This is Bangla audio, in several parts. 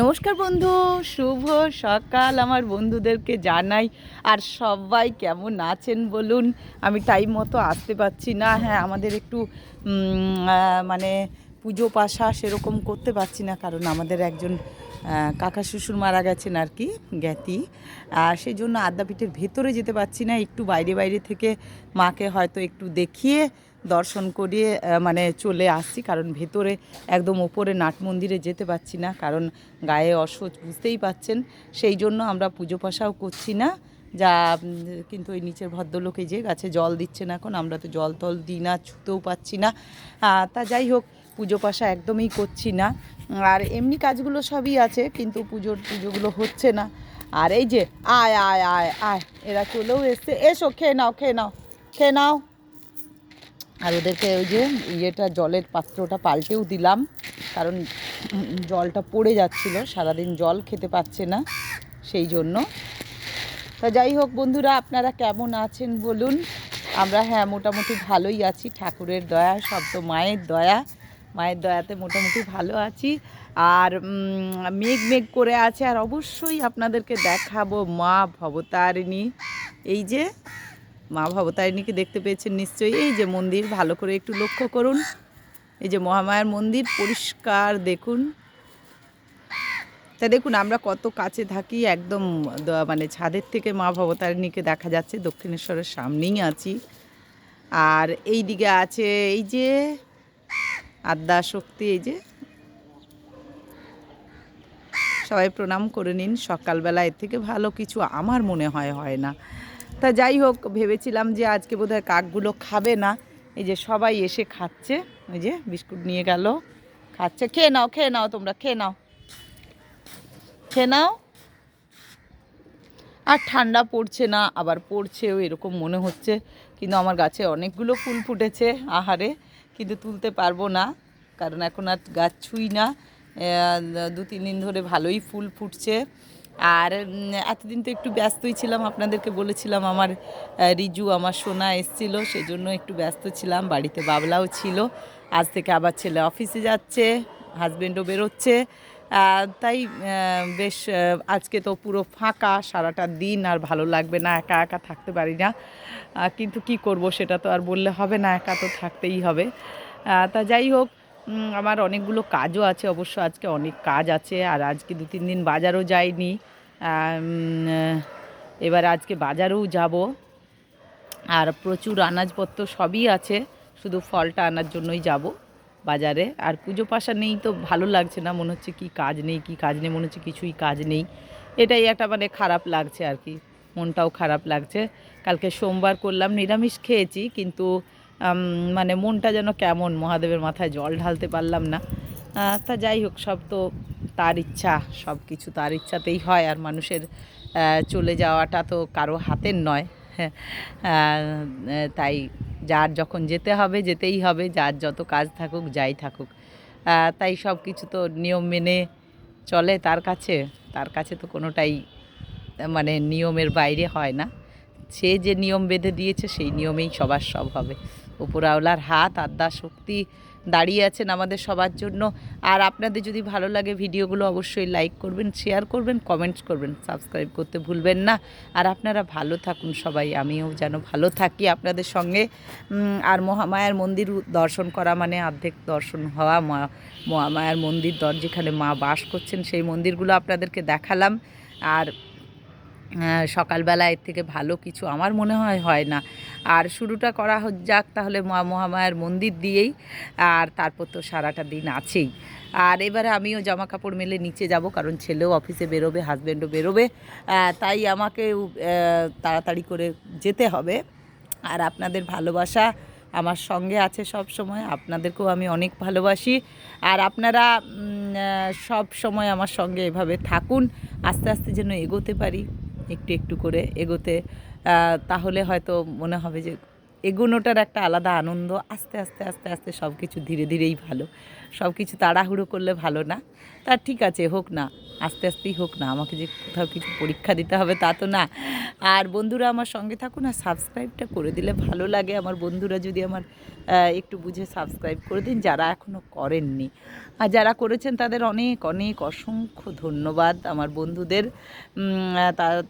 নমস্কার বন্ধু, শুভ সকাল আমার বন্ধুদেরকে জানাই। আর সবাই কেমন আছেন বলুন? আমি টাইম মতো আসতে পারছি না। হ্যাঁ আমাদের একটু মানে পুজো পাশা সেরকম করতে পারছি না কারণ আমাদের একজন কাকা শ্বশুর মারা গেছেন আর কি, জ্ঞাতি। আর সেই জন্য আদ্যাপীঠের ভেতরে যেতে পারছি না। একটু বাইরে বাইরে থেকে মাকে হয়তো একটু দেখিয়ে দর্শন করিয়ে মানে চলে আসছি। কারণ ভেতরে একদম ওপরে নাট মন্দিরে যেতে পারছি না। কারণ গায়ে অসহ্য বুঝতেই পাচ্ছেন। সেই জন্য আমরা পুজো পাশাও করছি না। যা কিন্তু ওই নিচের ভদ্রলোকে যে গাছে জল দিচ্ছে না এখন, আমরা তো জল টল দিই না, ছুতেও পাচ্ছি না। তা যাই হোক, পুজো পাশা একদমই করছি না। আর এমনি কাজগুলো সবই আছে, কিন্তু পুজোর, পুজোগুলো হচ্ছে না। আর এই যে, আয় আয় আয় আয়, এরা চলেও এসছে। এসো, খেয়ে নাও খেয়ে নাও খেয়ে নাও। আর ওদেরকে ওই যে ইয়েটা, জলের পাত্রটা পাল্টেও দিলাম। কারণ জলটা পড়ে যাচ্ছিল, সারাদিন জল খেতে পাচ্ছে না সেই জন্য। তা যাই হোক বন্ধুরা, আপনারা কেমন আছেন বলুন? আমরা হ্যাঁ মোটামুটি ভালোই আছি। ঠাকুরের দয়া, সব তো মায়ের দয়া। মায়ের দয়াতে মোটামুটি ভালো আছি। আর মেঘ মেঘ করে আছে। আর অবশ্যই আপনাদেরকে দেখাবো মা ভবতারিণী। এই যে মা ভবতারিণীকে দেখতে পেয়েছেন নিশ্চয়ই। এই যে মন্দির, ভালো করে একটু লক্ষ্য করুন। এই যে মহামায়ার মন্দির, পরিষ্কার দেখুন। তা দেখুন, আমরা কত কাছে থাকি, একদম মানে ছাদের থেকে মা ভবতারিণীকে দেখা যাচ্ছে, দক্ষিণেশ্বরের সামনেই আছি। আর এই দিকে আছে, এই যে আদ্যা শক্তি এই যে সবাই প্রণাম করে নিন, সকালবেলা এর থেকে ভালো কিছু আমার মনে হয় হয় না। তা যাই হোক, ভেবেছিলাম যে আজকে বোধহয় কাকগুলো খাবে না। এই যে সবাই এসে খাচ্ছে। ওই যে বিস্কুট নিয়ে গেল। খাচ্ছে। খেয়ে নাও খেয়ে নাও তোমরা, খেয়ে নাও। খেয়ে নাও। আর ঠান্ডা পড়ছে না, আবার পড়ছেও এরকম মনে হচ্ছে। কিন্তু আমার গাছে অনেকগুলো ফুল ফুটেছে, আহারে। কিন্তু তুলতে পারব না, কারণ এখন আর গাছ ছুঁই না। দু, তিন দিন ধরে ভালোই ফুল ফুটছে। আর এতদিন তো একটু ব্যস্তই ছিলাম, আপনাদেরকে বলেছিলাম আমার রিজু আমার সোনা এসছিল, সেজন্য একটু ব্যস্ত ছিলাম, বাড়িতে বাবলাও ছিল। আজ থেকে আবার ছেলে অফিসে যাচ্ছে হাজব্যান্ডও বেরোচ্ছে। তাই বেশ আজকে তো পুরো ফাঁকা, সারাটা দিন আর ভালো লাগবে না, একা একা থাকতে পারি না। কিন্তু কি করব সেটা তো আর বললে হবে না, একা তো থাকতেই হবে। তা যাই হোক আমার অনেকগুলো কাজও আছে, অবশ্য আজকে অনেক কাজ আছে, আর আজকে দু তিন দিন বাজারও যাইনি। এবার আজকে বাজারেও যাব। আর প্রচুর আনাজপত্র সবই আছে, শুধু ফলটা আনার জন্যই যাব বাজারে। আর পুজো পাশা নেই তো ভালো লাগছে না, মনে হচ্ছে কি কাজ নেই, কি কাজ নেই, মনে হচ্ছে কিছুই কাজ নেই। এটাই একটা মানে খারাপ লাগছে আর কি, মনটাও খারাপ লাগছে। কালকে সোমবার করলাম নিরামিষ খেয়েছি, কিন্তু মানে মনটা যেন কেমন, মহাদেবের মাথায় জল ঢালতে পারলাম না। তা যাই হোক, সব তো তার ইচ্ছা, সব কিছু তার ইচ্ছাতেই হয়, আর মানুষের চলে যাওয়াটা তো কারও হাতের নয় হ্যাঁ। তাই যার যখন যেতে হবে, যেতেই হবে, যার যত কাজ থাকুক, যাই থাকুক। তাই সব কিছু তো নিয়ম মেনে চলে তার কাছে তার কাছে তো কোনোটাই মানে নিয়মের বাইরে হয় না। সে যে নিয়ম বেঁধে দিয়েছে, সেই নিয়মেই সবার সব হবে। উপরাওলার হাত আদ্যা শক্তি দাঁড়িয়ে আছেন আমাদের সবার জন্য। আর আপনাদের যদি ভালো লাগে ভিডিওগুলো অবশ্যই লাইক করবেন, শেয়ার করবেন, কমেন্টস করবেন, সাবস্ক্রাইব করতে ভুলবেন না। আর আপনারা ভালো থাকুন সবাই, আমিও যেন ভালো থাকি আপনাদের সঙ্গে। আর মহামায়ার মন্দির দর্শন করা মানে অর্ধেক দর্শন হওয়া। মহামায়ার মন্দির দর যেখানে মা বাস করছেন, সেই মন্দিরগুলো আপনাদেরকে দেখালাম। আর সকালবেলা এর থেকে ভালো কিছু আমার মনে হয় হয় না। আর শুরুটা করা যাক, তাহলে মা মহামায়ার মন্দির দিয়েই, আর তারপর তো সারাটা দিন আছেই। আর এবারে আমিও জামা কাপড় মেলে নিচে যাব, কারণ ছেলেও অফিসে বেরোবে হাজব্যান্ডও বেরোবে। তাই আমাকে তাড়াতাড়ি করে যেতে হবে। আর আপনাদের ভালোবাসা আমার সঙ্গে আছে সব সময়, আপনাদেরকেও আমি অনেক ভালোবাসি। আর আপনারা সব সময় আমার সঙ্গে এভাবে থাকুন, আস্তে আস্তে যেন এগোতে পারি। একটু একটু করে এগোতে তাহলে হয়তো মনে হবে যে এগোনোটার একটা আলাদা আনন্দ। আস্তে আস্তে আস্তে আস্তে সব কিছু ধীরে ধীরেই ভালো। সব কিছু তাড়াহুড়ো করলে ভালো না। তা ঠিক আছে, হোক না, আস্তে, আস্তেই হোক না। আমাকে যে কোথাও কিছু পরীক্ষা দিতে হবে তা তো না। আর বন্ধুরা আমার সঙ্গে থাকুন আর সাবস্ক্রাইবটা করে দিলে ভালো লাগে। আমার বন্ধুরা যদি আমার একটু বুঝে সাবস্ক্রাইব করে দিন, যারা এখনও করেননি। আর যারা করেছেন তাদের অনেক অনেক অসংখ্য ধন্যবাদ আমার বন্ধুদের।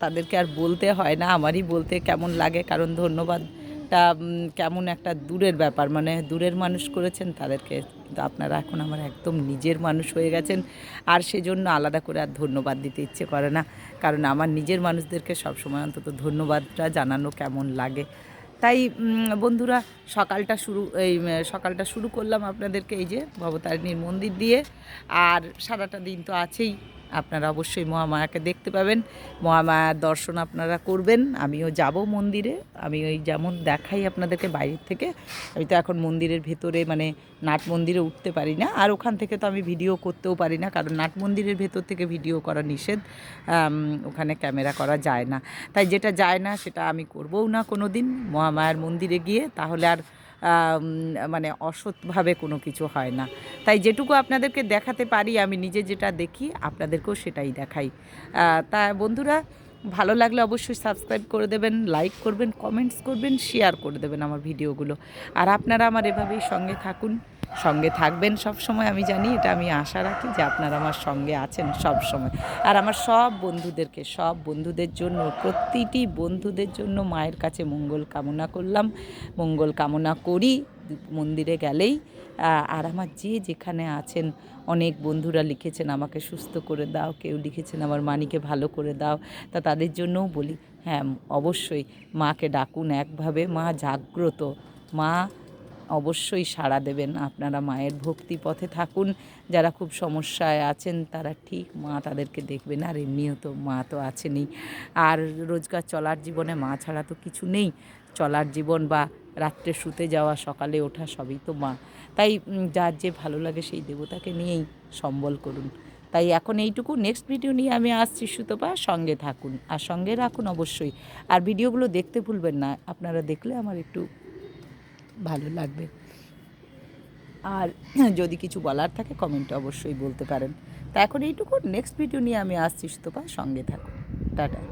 তাদেরকে আর বলতে হয় না। আমারই বলতে কেমন লাগে, কারণ ধন্যবাদটা উম, কেমন একটা দূরের ব্যাপার। মানে দূরের মানুষ করেছেন তাদেরকে কিন্তু আপনারা এখন আমার একদম নিজের মানুষ হয়ে গেছেন। আর সেজন্য আলাদা করে আর ধন্যবাদ দিতে ইচ্ছে করে না। কারণ আমার নিজের মানুষদেরকে সবসময় অন্তত ধন্যবাদটা জানানো কেমন লাগে। তাই বন্ধুরা সকালটা শুরু এই সকালটা শুরু করলাম আপনাদেরকে। এই যে ভবতারিণীর মন্দির দিয়ে। আর সারাটা দিন তো আছেই। আপনারা অবশ্যই মহামায়াকে দেখতে পাবেন। মহামায়ার দর্শন আপনারা করবেন। আমিও যাব মন্দিরে। আমি ওই যেমন দেখাই আপনাদেরকে বাইরের থেকে, আমি তো এখন মন্দিরের ভেতরে মানে নাট মন্দিরে উঠতে পারি না। আর ওখান থেকে তো আমি ভিডিও করতেও পারি না, কারণ নাট মন্দিরের ভেতর থেকে ভিডিও করা নিষেধ। ওখানে ক্যামেরা করা যায় না। তাই যেটা যায় না সেটা আমি করবও না কোনো দিন মহামায়ার মন্দিরে গিয়ে। তাহলে আর মানে অসৎভাবে কোনো কিছু হয় না। তাই যেটুকু আপনাদেরকে দেখাতে পারি, আমি নিজে যেটা দেখি, আপনাদেরকেও সেটাই দেখাই। তা বন্ধুরা, ভালো লাগলে অবশ্যই সাবস্ক্রাইব করে দেবেন লাইক করবেন কমেন্টস করবেন শেয়ার করে দেবেন আমার ভিডিওগুলো। আর আপনারা আমার এভাবেই সঙ্গে থাকুন। সঙ্গে থাকবেন সব সময় আমি জানি, এটা আমি আশা রাখি যে আপনারা আমার সঙ্গে আছেন সব সময় আর আমার সব বন্ধুদেরকে, সব বন্ধুদের জন্য, প্রতিটি বন্ধুদের জন্য মায়ের কাছে মঙ্গল কামনা করলাম। মঙ্গল কামনা করি, মন্দিরে গেলেই। আর আমার যে যেখানে আছেন, অনেক বন্ধুরা লিখেছেন, আমাকে সুস্থ করে দাও। কেউ লিখেছেন, আমার মানিকে ভালো করে দাও। তা তাদের জন্যও বলি হ্যাঁ অবশ্যই মাকে ডাকুন একভাবে। মা জাগ্রত, মা অবশ্যই সাড়া দেবেন। আপনারা মায়ের ভক্তি পথে থাকুন। যারা খুব সমস্যায় আছেন, তারা ঠিক মা তাদেরকে দেখবেন। আর এমনিও তো মা তো আছেনই। আর রোজগার চলার জীবনে মা ছাড়া তো কিছু নেই। চলার জীবন বা রাত্রে শুতে যাওয়া, সকালে ওঠা সবই তো মা। তাই যার যে ভালো লাগে সেই দেবতাকে নিয়েই সম্বল করুন। তাই এখন এইটুকু। নেক্সট ভিডিও নিয়ে আমি আসছি সুতপা। সঙ্গে থাকুন। আর সঙ্গে রাখুন অবশ্যই। আর ভিডিওগুলো দেখতে ভুলবেন না। আপনারা দেখলে আমার একটু ভালো লাগবে। আর যদি কিছু বলার থাকে কমেন্টে অবশ্যই বলতে পারেন। তা এখন এইটুকু। নেক্সট ভিডিও নিয়ে আমি আসছি সুতপা। সঙ্গে থাকুন। টাটা।